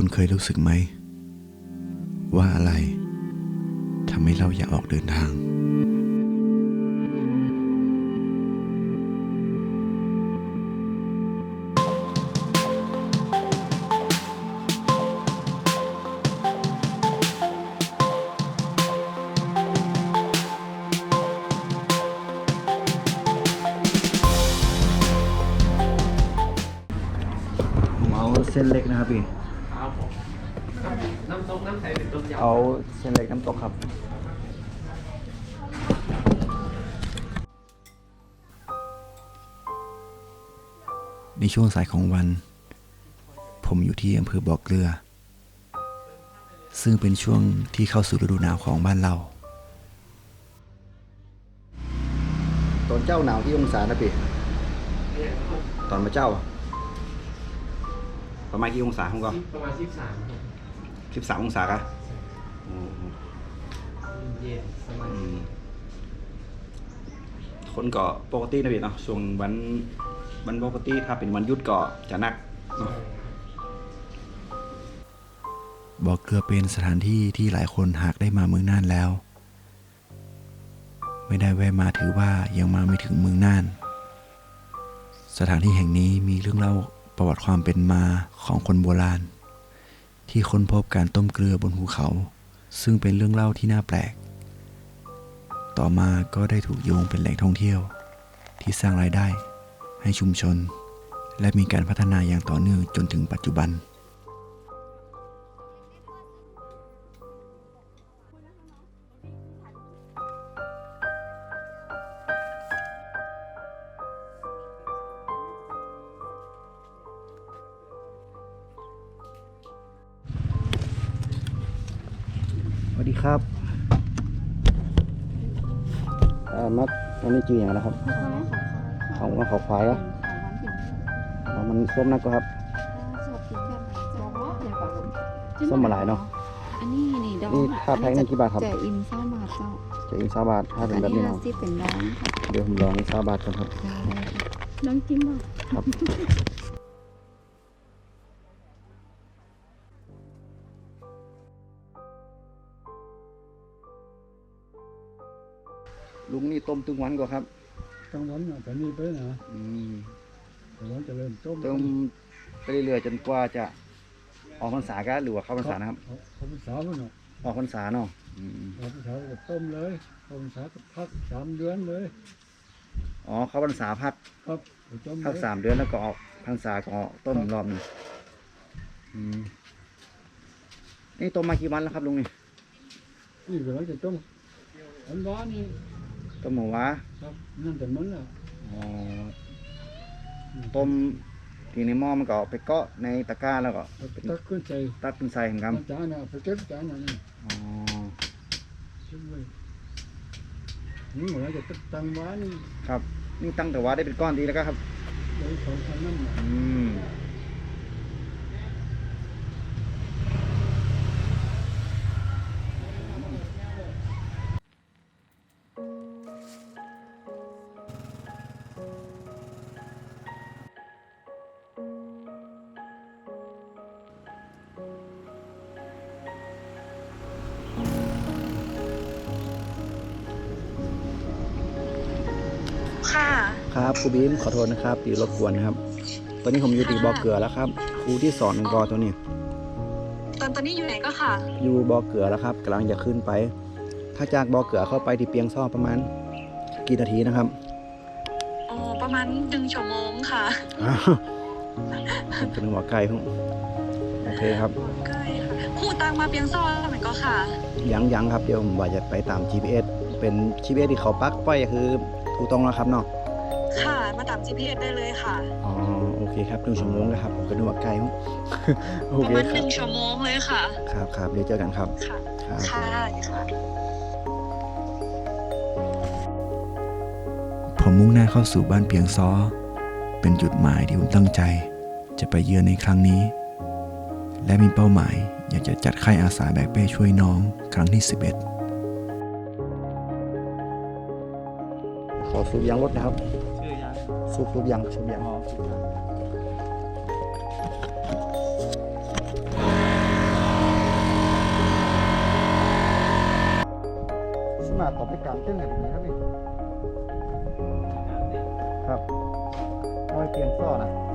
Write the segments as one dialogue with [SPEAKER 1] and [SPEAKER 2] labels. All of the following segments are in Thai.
[SPEAKER 1] คุณเคยรู้สึกไหม ว่าอะไรทำให้เราอยากออกเดินทาง
[SPEAKER 2] ผมเอาเส้นเล็กนะครับพี่
[SPEAKER 3] น้ำต้มน้ำใสหรือต้มยำ
[SPEAKER 2] เอาเส้นเล็กน้ำตกครับ
[SPEAKER 1] ในช่วงสายของวัน ผมอยู่ที่อำเภอบ่อเกลือ ซึ่งเป็นช่วงที่เข้าสู่ฤดูหนาวของบ้านเรา
[SPEAKER 2] ตอนเจ้าหนาวที่องศานะพี่ตอนมาเจ้า ประมาณกี่องศาของก็
[SPEAKER 3] ประมาณสิบสามครับ
[SPEAKER 2] สิบสามองศาครับ
[SPEAKER 3] เย็นสบาย
[SPEAKER 2] คนก็ปกตินะพี่เนาะช่วงวันวันปกติถ้าเป็นวันหยุดก็จะหนักเนาะ
[SPEAKER 1] บ่อเกลือเป็นสถานที่ที่หลายคนหากได้มาเมืองน่านแล้ว ไม่ได้แวะมาถือว่ายังมาไม่ถึงเมืองน่าน สถานที่แห่งนี้มีเรื่องเล่าประวัติความเป็นมาของคนโบราณ ที่ค้นพบการต้มเกลือบนภูเขา ซึ่งเป็นเรื่องเล่าที่น่าแปลก ต่อมาก็ได้ถูกโยงเป็นแหล่งท่องเที่ยว ที่สร้างรายได้ให้ชุมชน และมีการพัฒนาอย่างต่อเนื่องจนถึงปัจจุบัน
[SPEAKER 2] ครับอ่ามัดอันนี้จืออย่างนะครับขาว่าเขาควายเหรออ๋อมันส้มนักก็ครับส้มมาหลายเนาะ
[SPEAKER 4] อันนี้นี่ดอง
[SPEAKER 2] นี่ค่าแพ็คนี่กี่บาทครับ
[SPEAKER 4] จะอิมซ่าบาทเจ้า
[SPEAKER 2] จะอินซาบาทถ้าเป็นแบบ
[SPEAKER 4] นี้
[SPEAKER 2] เนาะ
[SPEAKER 4] เดี๋
[SPEAKER 2] ยวผมลองซาบาทก่อนครับ
[SPEAKER 4] ได้น้องจิ้มบ่
[SPEAKER 2] ครับ ลุงนี่ต้มตึงวันกว่าครับ
[SPEAKER 5] กลางวันน่ะแต่นี่ไปนะ
[SPEAKER 2] อืม
[SPEAKER 5] กลางวันจะเริ่มต้ม
[SPEAKER 2] ต้มไปเรื่อยๆจนกว่าจะออกพรรษาก็หรือว่าเข้าพรรษานะครับ
[SPEAKER 5] เขาเขาเป็นสาวมันเนาะ
[SPEAKER 2] ออกพรรษาเนาะอืม
[SPEAKER 5] เขาเป็นสาวก็ต้มเลยเขาเป็นสาวก็พักสามเดือนเลย
[SPEAKER 2] อ๋อเข้าพรรษาพัก
[SPEAKER 5] ครับไปต้ม
[SPEAKER 2] พัก
[SPEAKER 5] เลย
[SPEAKER 2] สามเดือนแล้วก็ออกพรรษาก็ออกต้มอีกรอบหนึงอืมนี่ต้มมากี่วันแล้วครับลุงนี่
[SPEAKER 5] นี่เดี๋ยวเราจะต้มอันว่านี่
[SPEAKER 2] ต้มหมูวะ
[SPEAKER 5] ครับนั่นแต่มันละ
[SPEAKER 2] อ๋อต้มทีในหม้อมันก็เอาไปเกาะในตะกร้าแล้วก็
[SPEAKER 5] เอาไปตักขึ้นใส่
[SPEAKER 2] ตักเป็นใส่เหมือนกัน
[SPEAKER 5] จานน่ะเอาไปเก็บจานน่ะนี่
[SPEAKER 2] อ๋อ
[SPEAKER 5] เก็บไว้นี่เดี๋ยวเราจะตั้งไว้นี่
[SPEAKER 2] ครับ นี่ตั้งแต่ว่าได้เป็นก้อนดีแล้วก็ครับ
[SPEAKER 5] เดี๋ยวสองพันนั่นน่ะ
[SPEAKER 2] อืม ครับครูบีมขอโทษนะครับตีรบกวนนะครับ ตอนนี้ผมอยู่ตีบ่อเกลือแล้วครับครูที่สอนหนึ่งกอตัวนี้
[SPEAKER 6] ตอนตอนนี้อยู่ไหนก็ค่ะ
[SPEAKER 2] อยู่บ่อเกลือแล้วครับกำลังจะขึ้นไป ถ้าจากบ่อเกลือเข้าไปที่เปียงซ่อประมาณ กี่นาทีนะครับ
[SPEAKER 6] อ๋อประมาณหนึ่งชั่วโมงค่ะ
[SPEAKER 2] อ้าวผมจะนึกว่าไกลครับโอเคครับ
[SPEAKER 6] ใกล้ค่ะคู่ตังมาเปียงซ่อเหมือนก็ค่ะ
[SPEAKER 2] ยังยังครับเดี๋ยวผมว่าจะไปตาม GPS เป็น GPS ที่เขาปักไว้คือถูกต้องแล้วครับเนาะ
[SPEAKER 6] ค่ะ มาตาม GPS ได้เลยค่ะ
[SPEAKER 2] อ๋อโอเคครับหนึ่งชั่วโมงนะครับผมก็นึกว่าไกลครับโอ
[SPEAKER 6] ประ
[SPEAKER 2] เค
[SPEAKER 6] มาณ
[SPEAKER 2] ค
[SPEAKER 6] ห
[SPEAKER 2] รับ
[SPEAKER 6] นึ่งชั่วโมงเลยค่ะ
[SPEAKER 2] ครับครับเดี๋ยวเจอกันครับ
[SPEAKER 6] ค่ะ
[SPEAKER 2] ครับ
[SPEAKER 6] ค่ะค่ะ
[SPEAKER 1] ผมมุ่งหน้าเข้าสู่บ้านเปียงซ้อ เป็นจุดหมายที่ผมตั้งใจ จะไปเยือนในครั้งนี้ และมีเป้าหมายอยากจะจัดค่ายอาสาแบกเป้ช่วยน้องครั้งที่ 11
[SPEAKER 2] ขอสูบยางรถนะครับ
[SPEAKER 3] ชื่อยา
[SPEAKER 2] สุกสุกยังสุกยัง
[SPEAKER 3] สมา
[SPEAKER 5] ต่อไปการเต้นอะ
[SPEAKER 2] ไรแบบนี้ครับพี่ครับโอ้ยเตียน
[SPEAKER 3] ซ่อนะ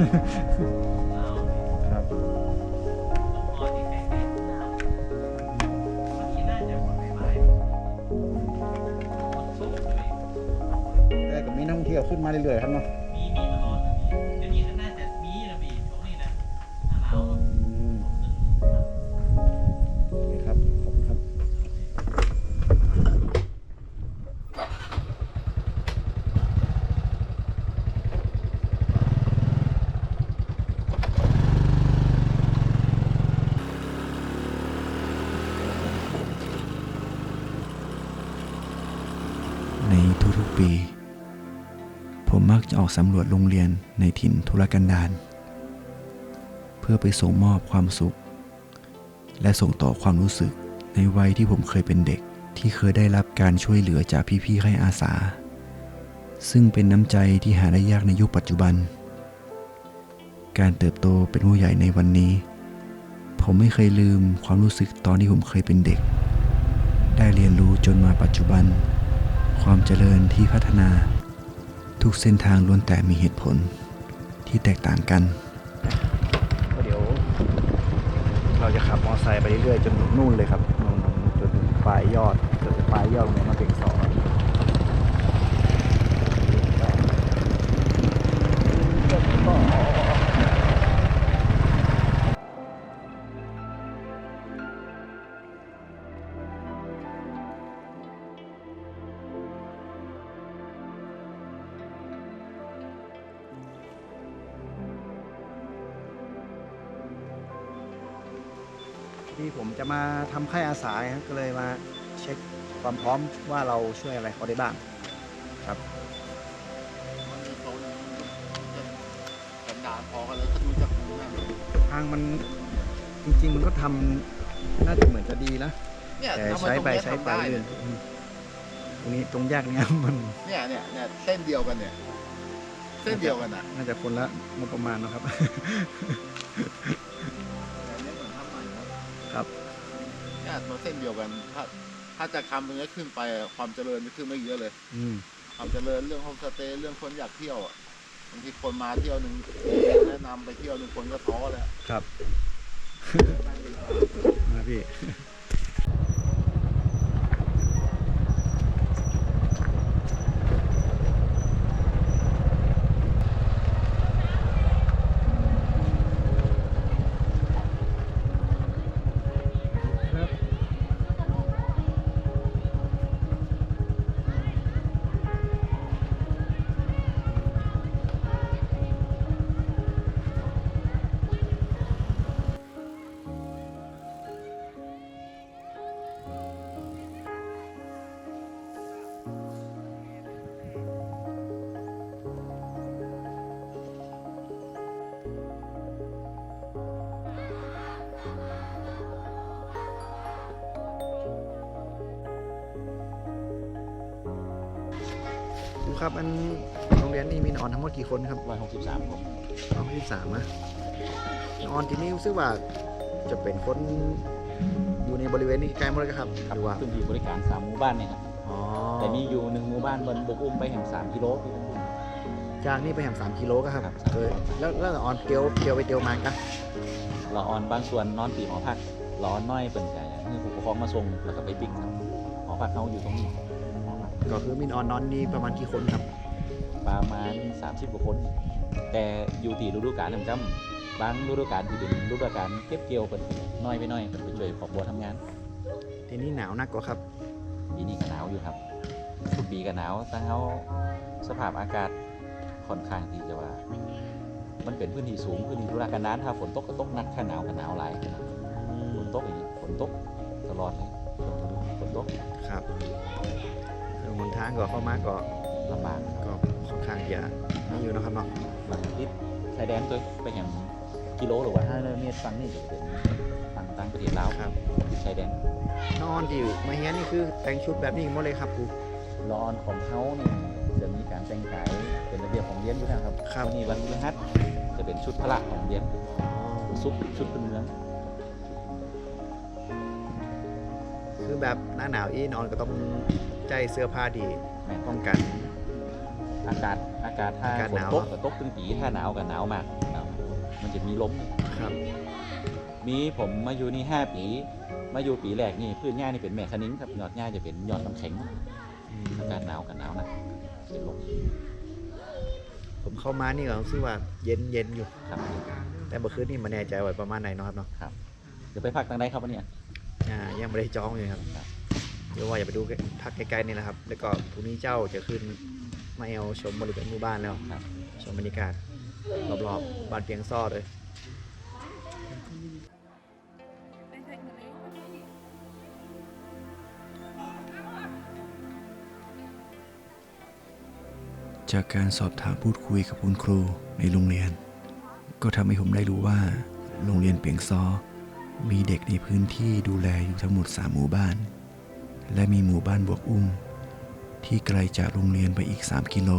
[SPEAKER 3] フフフ。
[SPEAKER 2] ออ
[SPEAKER 1] กสำรวจโรงเรียนในถิ่นทุรกันดารเพื่อไปส่งมอบความสุข และส่งต่อความรู้สึกในวัยที่ผมเคยเป็นเด็กที่เคยได้รับการช่วยเหลือจากพี่ๆให้อาสา ซึ่งเป็นน้ำใจที่หาได้ยากในยุคปัจจุบัน การเติบโตเป็นผู้ใหญ่ในวันนี้ ผมไม่เคยลืมความรู้สึกตอนที่ผมเคยเป็นเด็ก ได้เรียนรู้จนมาปัจจุบัน ความเจริญที่พัฒนา ทุกเส้นทางล้วนแต่มีเหตุผลที่แตกต่างกัน
[SPEAKER 2] ก็เดี๋ยว เราจะขับมอเตอร์ไซค์ไปเรื่อยๆจนถึงนู่นเลยครับนู่นจนถึงปลายยอดจนถึงปลายยอดโรงมาเก่งสอ ที่ผมจะมาทำค่ายอาสาครับก็เลยมาเช็คความพร้อมว่าเราช่วยอะไรเขาได้บ้างครับ
[SPEAKER 5] กันดาพอกันแล้วถ้าดูจากดูนั่น
[SPEAKER 2] ทางมันจริง ๆ มันก็ทำน่าจะเหมือนจะดีนะ
[SPEAKER 5] เนี่ย
[SPEAKER 2] แต่
[SPEAKER 5] ทำม
[SPEAKER 2] ใช้ไป
[SPEAKER 5] ตรงเนี้ย
[SPEAKER 2] ใช้ไป
[SPEAKER 5] ทำด้
[SPEAKER 2] เรื่อยอืมตรงนี้ตรงแยกเนี้ยมัน
[SPEAKER 5] เนี่ยเนี่ยเนี่ยเส้นเดียวกันเนี่ยเส้นเดียวกันอะ
[SPEAKER 2] น่าจะคนละงบประมาณเนอะครับ
[SPEAKER 5] ครับเนี่ยมันเส้นเดียวกัน ถ้า ถ้าจะทำตรงนี้ขึ้นไปอะความเจริญจะขึ้นไม่เยอะเลย
[SPEAKER 2] อืม
[SPEAKER 5] ความเจริญเรื่องโฮมสเตย์เรื่องคนอยากเที่ยวอะบางทีคนมาเที่ยวหนึ่งแนะนำไปเที่ยวหนึ่งคนก็ท้อแล้ว
[SPEAKER 2] ครับ มาพี่ ครูครับอันโรงเรียนนี้มีนอนทั้งหมดกี่คนครับ
[SPEAKER 5] ร้อยหกสิบสามคน
[SPEAKER 2] ร้อยที่สามนะนอนที่นี่รู้สึกว่าจะเป็นคนอยู่ในบริเวณนี้ใกล้หมดเลยครับหรือว่า
[SPEAKER 7] พื้นที่บริการสามหมู่บ้านเนี่ยครับ
[SPEAKER 2] อ๋อ
[SPEAKER 7] แต่มีอยู่หนึ่งหมู่บ้านบนบกอุ้มไปแห่งสามกิโลพี่ผม
[SPEAKER 2] จากนี่ไปแหมสามกิโลก็ครับ
[SPEAKER 7] ครับ
[SPEAKER 2] เคยแล้วแล้วออนเตียวเตียวไปเตียวมาก็
[SPEAKER 7] เราออนบางส่วนนอนตีหอพักเราออนน้อยเป็นไก่ให้ผู้ปกครองมาส่งแล้วก็ไปปิกครับหอพักเขาอยู่ตรงนี้หอพั ก
[SPEAKER 2] ก็คือมีนอนนอนนี่ประมาณกี่คนครับ
[SPEAKER 7] ประมาณ 30 กว่าคน แต่อยู่ที่ฤดูกาลนะจำบางฤดูกาลที่เป็นฤดูกาลเก็บเกี่ยวเป็นน้อยไปหน่อยเป็นไปช่วยครอบครัวทำงาน
[SPEAKER 2] ทีนี้หนาวนักกว่าครับ
[SPEAKER 7] ปีนี้ก็หนาวอยู่ครับทุกปีก็หนาวแต่เขาสภาพอากาศค่อนข้างที่จะว่า มันเป็นพื้นที่สูงพื้นที่ธุรกันดารถ้าฝนตกก็ตกหนักถ้าหนาวก็หนาวหลายฝนตกอย่างนี้ฝนตกตลอดเลยช่วงฤดูฝนตก
[SPEAKER 2] ครับ เรื่องบนทางก็เข้ามาก็
[SPEAKER 7] ลำบาก
[SPEAKER 2] ก็ค่อนข้างจะนี่อยู่นะครับเนาะ
[SPEAKER 7] บางทิศชายแดนตัวไปแห่งกิโลหรือว่าห้าเมตรฝั่งนี่จะเป็นฝั่งต่างประเทศลาว
[SPEAKER 2] ครับ
[SPEAKER 7] ชายแดน
[SPEAKER 2] นอนที่อยู่มาเฮียนี่คือแต่งชุดแบบนี้หมดเลยครับครู
[SPEAKER 7] รอนของเขานี่จะมีการแต่งกายเป็นระเบียบของเรียนอยู่นะครับ
[SPEAKER 2] ครับ
[SPEAKER 7] วันนี้วันพฤหัสจะเป็นชุดพละของเรียนซุปชุดพื้นเมือง
[SPEAKER 2] คือแบบหน้าหนาวอีนอนก็ต้อง ใจเสื้อผ้าดี
[SPEAKER 7] แม่น
[SPEAKER 2] ป้องกัน
[SPEAKER 7] อากาศอากาศถ้า
[SPEAKER 2] อากาศ
[SPEAKER 7] ฝ
[SPEAKER 2] ห
[SPEAKER 7] น
[SPEAKER 2] นาว
[SPEAKER 7] ตกก็ตกตึงปีถ้าหนาวก็หนาวมากหนาวมากมันจะมีลม
[SPEAKER 2] ครับ
[SPEAKER 7] มีผมมาอยู่นี่ห้าปี มาอยู่ปีแรกนี่พืชหญ้านี่เป็นแม่คณิ้งครับยอดหญ้าจะเป็นยอดน้ำแข็งอากาศหนาวกับหนาวนะเป็นลม
[SPEAKER 2] ผมเข้ามานี่ก็รู้สึกว่าเย็นเย็นอยู่
[SPEAKER 7] ครับ
[SPEAKER 2] แต่เมื่อคืนนี่ไมาแน่ใจว่าประมาณไหนเนาะครับเนาะ
[SPEAKER 7] เดี๋ยวไปพักทางใดครับวันเนี้ย
[SPEAKER 2] อ่ายังไม่ได้จองเลยครับ
[SPEAKER 7] ครับ
[SPEAKER 2] เดี๋ยวว่าอย่าไปดูพักใกล้ๆนี่แหละครับ แล้วก็พรุ่งนี้เจ้าจะขึ้นมาเอาชมบริเวณหมู่บ้านแล้ว
[SPEAKER 7] ครับ
[SPEAKER 2] ชมบรรยากาศรอบๆบ้านเพียงซ่อเลย
[SPEAKER 1] จากการสอบถามพูดคุยกับคุณครูในโรงเรียน ก็ทำให้ผมได้รู้ว่า โรงเรียนเปียงซอ มีเด็กในพื้นที่ดูแลอยู่ทั้งหมด 3 หมู่บ้าน และมีหมู่บ้านบวกอุ้ม ที่ไกลจากโรงเรียนไปอีก 3 กิโล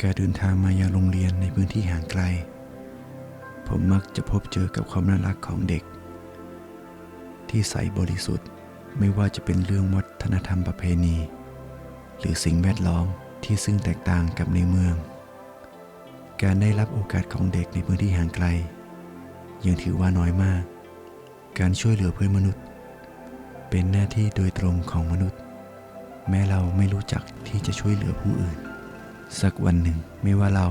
[SPEAKER 1] การเดินทางมายังโรงเรียนในพื้นที่ห่างไกล ผมมักจะพบเจอกับความน่ารักของเด็ก ที่ใสบริสุทธิ์ไม่ว่าจะเป็นเรื่องวัฒนธรรมประเพณี หรือสิ่งแวดล้อมที่ซึ่งแตกต่างกับในเมือง การได้รับโอกาสของเด็กในพื้นที่ห่างไกล ยังถือว่าน้อยมาก การช่วยเหลือเพื่อนมนุษย์ เป็นหน้าที่โดยตรงของมนุษย์ แม้เราไม่รู้จักที่จะช่วยเหลือผู้อื่น สักวันหนึ่ง ไม่ว่าเรา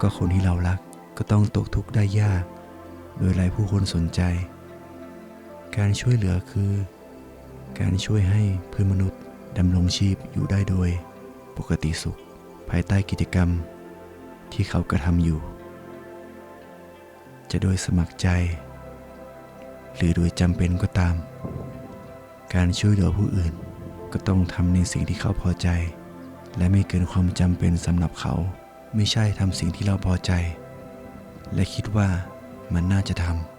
[SPEAKER 1] ก็คนที่เรารักก็ต้องตกทุกข์ได้ยาก โดยไร้ผู้คนสนใจ การช่วยเหลือคือ การช่วยให้เพื่อนมนุษย์ดำรงชีพอยู่ได้โดย ปกติสุข ภายใต้กิจกรรม ที่เขากระทำอยู่ จะโดยสมัครใจ หรือโดยจำเป็นก็ตาม การช่วยเหลือผู้อื่นก็ต้องทำในสิ่งที่เขาพอใจ และไม่เกินความจำเป็นสำหรับเขา ไม่ใช่ทำสิ่งที่เราพอใจ และคิดว่ามันน่าจะทำ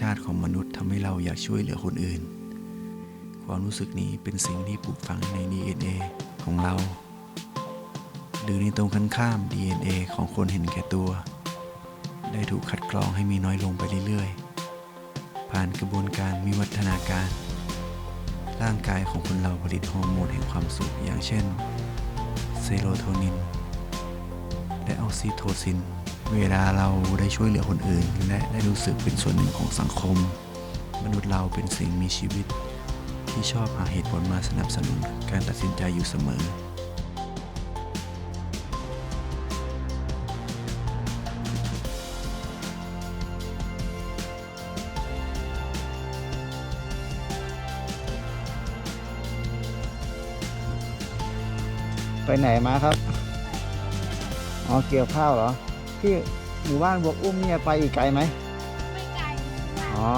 [SPEAKER 1] ชาติของมนุษย์ทำให้เราอยากช่วยเหลือคนอื่น ความรู้สึกนี้เป็นสิ่งที่ปลูกฝังใน DNA ของเรา หรือในตรงกันข้าม DNA ของคนเห็นแก่ตัว ได้ถูกคัดกรองให้มีน้อยลงไปเรื่อยๆ ผ่านกระบวนการมีวัฒนาการ ร่างกายของคนเราผลิตฮอร์โมนแห่งความสุขอย่างเช่น เซโรโทนิน และออกซิโทซิน เวลาเราได้ช่วยเหลือคนอื่น และได้รู้สึกเป็นส่วนหนึ่งของสังคม มนุษย์เราเป็นสิ่งมีชีวิต ที่ชอบหาเหตุผลมาสนับสนุนการตัดสินใจอยู่เสมอ
[SPEAKER 2] ไปไหนมาครับ อ๋อ เกี่ยวข้าวเหรอ ที่หมู่บ้านบวกอุ้มเนี่ยไปอีกไกลไหม
[SPEAKER 4] ไม่ไกล
[SPEAKER 2] อ๋อ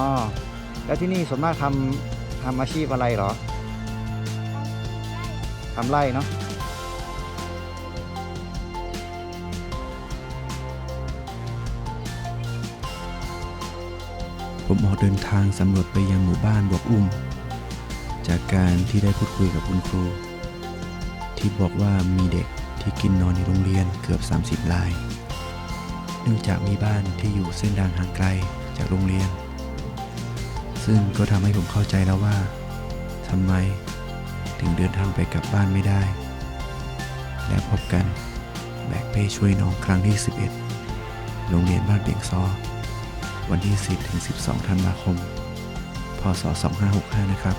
[SPEAKER 2] แล้วที่นี่ส่วนมากทำทำอาชีพอะไรเหรอทำไร่เนาะ
[SPEAKER 1] ผมออกเดินทางสำรวจไปยังหมู่บ้านบวกอุ้ม จากการที่ได้พูดคุยกับคุณครู ที่บอกว่ามีเด็กที่กินนอนในโรงเรียนเกือบ 30ราย เนื่องจากมีบ้านที่อยู่เส้นทางห่างไกลจากโรงเรียน ซึ่งก็ทำให้ผมเข้าใจแล้วว่าทำไมถึงเดินทางไปกลับบ้านไม่ได้ และพบกันแบกเป้ช่วยน้องครั้งที่ 11 โรงเรียนบ้านเบียงซอ วันที่ 10ถึง12 ธันวาคม พศ 2565 นะครับ